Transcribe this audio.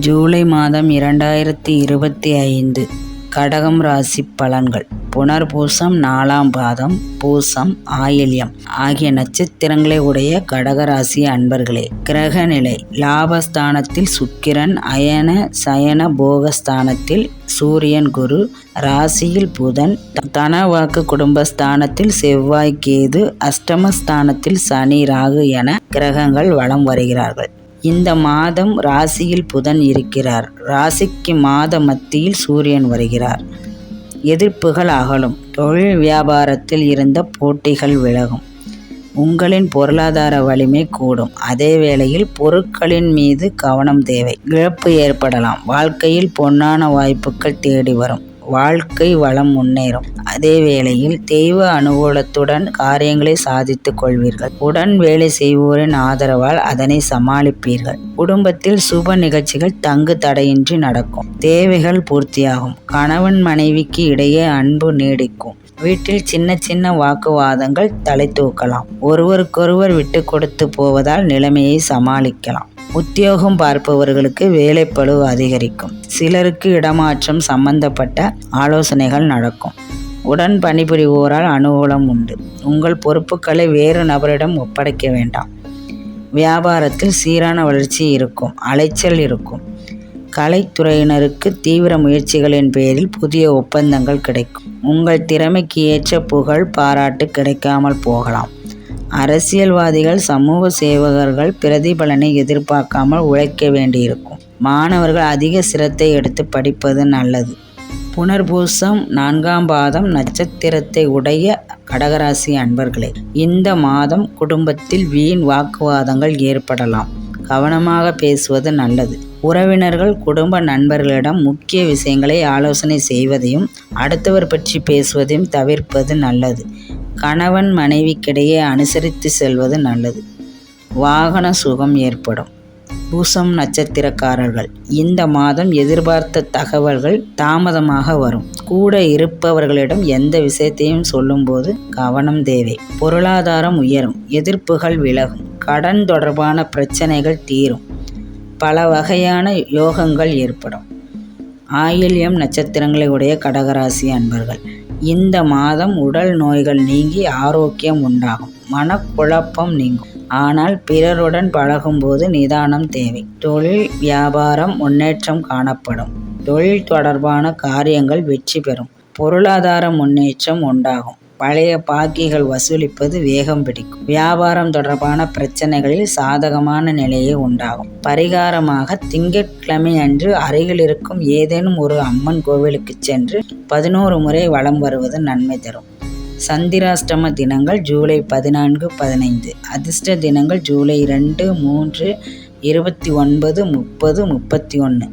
ஜூலை மாதம் இரண்டாயிரத்தி இருபத்தி ஐந்து கடகம் ராசி பலன்கள். புனர்பூசம் நாலாம் பாதம் பூசம் ஆயில்யம் ஆகிய நட்சத்திரங்களை உடைய கடகராசி அன்பர்களே கிரகநிலை லாபஸ்தானத்தில் சுக்கிரன் அயன சயன போகஸ்தானத்தில் சூரியன் குரு ராசியில் புதன் தனவாக்கு குடும்பஸ்தானத்தில் செவ்வாய் கேது அஷ்டமஸ்தானத்தில் சனி ராகு என கிரகங்கள் வலம் வருகிறார்கள். இந்த மாதம் ராசியில் புதன் இருக்கிறார். ராசிக்கு மாத மத்தியில் சூரியன் வருகிறார். எதிர்ப்புகள் அகலும். தொழில் வியாபாரத்தில் இருந்த போட்டிகள் விலகும். உங்களின் பொருளாதார வலிமை கூடும். அதே வேளையில் பொருட்களின் மீது கவனம் தேவை. இழப்பு ஏற்படலாம். வாழ்க்கையில் பொன்னான வாய்ப்புகள் தேடி வரும். வாழ்க்கை வளம் முன்னேறும். அதே வேளையில் தெய்வ அனுகூலத்துடன் காரியங்களை சாதித்துக் கொள்வீர்கள். உடன் வேலை செய்வோரின் ஆதரவால் அதனை சமாளிப்பீர்கள். குடும்பத்தில் சுப நிகழ்ச்சிகள் தங்கு தடையின்றி நடக்கும். தேவைகள் பூர்த்தியாகும். கணவன் மனைவிக்கு இடையே அன்பு நீடிக்கும். வீட்டில் சின்ன சின்ன வாக்குவாதங்கள் தலை தூக்கலாம். ஒருவருக்கொருவர் விட்டு கொடுத்து போவதால் நிலைமையை சமாளிக்கலாம். உத்தியோகம் பார்ப்பவர்களுக்கு வேலைப்பளு அதிகரிக்கும். சிலருக்கு இடமாற்றம் சம்பந்தப்பட்ட ஆலோசனைகள் நடக்கும். உடன் பணிபுரிவோரால் அனுகூலம் உண்டு. உங்கள் பொறுப்புகளை வேறு நபரிடம் ஒப்படைக்க வேண்டாம். வியாபாரத்தில் சீரான வளர்ச்சி இருக்கும். அலைச்சல் இருக்கும். கலைத்துறையினருக்கு தீவிர முயற்சிகளின் பேரில் புதிய ஒப்பந்தங்கள் கிடைக்கும். உங்கள் திறமைக்கு ஏற்ற புகழ் பாராட்டு கிடைக்காமல் போகலாம். அரசியல்வாதிகள் சமூக சேவகர்கள் பிரதிபலனை எதிர்பார்க்காமல் உழைக்க வேண்டியிருக்கும். மாணவர்கள் அதிக சிரத்தை எடுத்து படிப்பது நல்லது. புனர்பூசம் நான்காம் பாதம் நட்சத்திரத்தை உடைய கடகராசி அன்பர்களே இந்த மாதம் குடும்பத்தில் வீண் வாக்குவாதங்கள் ஏற்படலாம். கவனமாக பேசுவது நல்லது. உறவினர்கள் குடும்ப நண்பர்களிடம் முக்கிய விஷயங்களை ஆலோசனை செய்வதையும் அடுத்தவர் பற்றி பேசுவதையும் தவிர்ப்பது நல்லது. கணவன் மனைவிக்கிடையே அனுசரித்து செல்வது நல்லது. வாகன சுகம் ஏற்படும். பூசம் நட்சத்திரக்காரர்கள். இந்த மாதம் எதிர்பார்த்த தகவல்கள் தாமதமாக வரும். கூட இருப்பவர்களிடம் எந்த விஷயத்தையும் சொல்லும்போது கவனம் தேவை. பொருளாதாரம் உயரும். எதிர்ப்புகள் விலகும். கடன் தொடர்பான பிரச்சனைகள் தீரும். பல வகையான யோகங்கள் ஏற்படும். ஆயில்யம் நட்சத்திரங்களை உடைய கடகராசி அன்பர்கள். இந்த மாதம் உடல் நோய்கள் நீங்கி ஆரோக்கியம் உண்டாகும். மனக்குழப்பம் நீங்கும். ஆனால் பிறருடன் பழகும்போது நிதானம் தேவை. தொழில் வியாபாரம் முன்னேற்றம் காணப்படும். தொழில் தொடர்பான காரியங்கள் வெற்றி பெறும். பொருளாதார முன்னேற்றம் உண்டாகும். பழைய பாக்கிகள் வசூலிப்பது வேகம் பிடிக்கும். வியாபாரம் தொடர்பான பிரச்சனைகளில் சாதகமான நிலையே உண்டாகும். பரிகாரமாக திங்கட்கிழமை அன்று அருகில் இருக்கும் ஏதேனும் ஒரு அம்மன் கோவிலுக்கு சென்று பதினோரு முறை வலம் வருவது நன்மை தரும். சந்திராஷ்டம தினங்கள் ஜூலை பதினான்கு பதினைந்து. அதிர்ஷ்ட தினங்கள் ஜூலை ரெண்டு மூன்று இருபத்தி ஒன்பது முப்பது முப்பத்தி ஒன்று